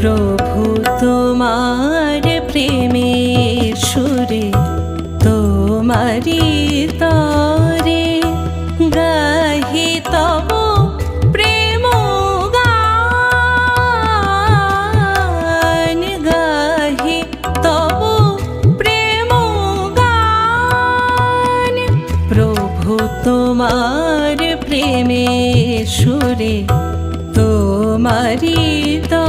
প্রভু তোমার প্রেমের সুরে তোমারি তরে গাহি তব প্রেম গান, গাহি তব প্রেম গান। প্রভু তোমার প্রেমে সুরে তোমারি তরে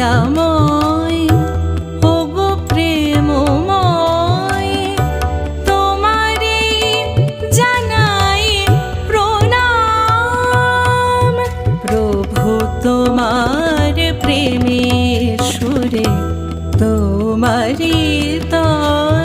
দয়াময় ও গো প্রেমময়। তোমারে জানাই প্রণাম। প্রভু তোমার প্রেমে সুরে তোমারি তরে।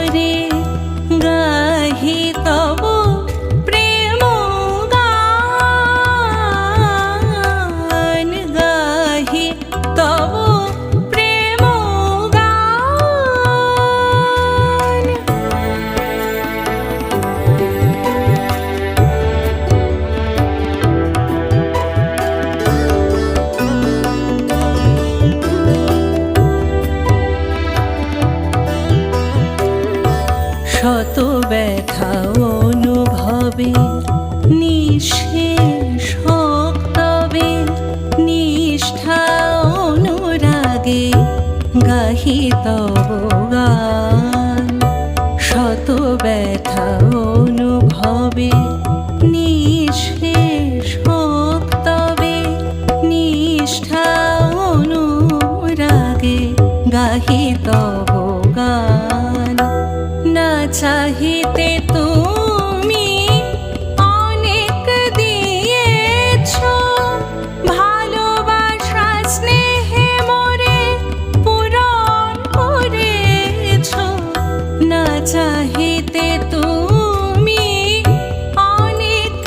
শত ব্যথা অনুভবে, নিঃশেষ তবে নিষ্ঠা অনুরাগে গাহি গান। শত ব্যথা অনুভবে, নিঃশেষ তবে নিষ্ঠা অনুরাগে গাহি তব চাহিতে তুমি অনেক দিয়েছ। ভালোবাসা স্নেহে মোরে পূরণ করেছ। না চাহিতে তুমি অনেক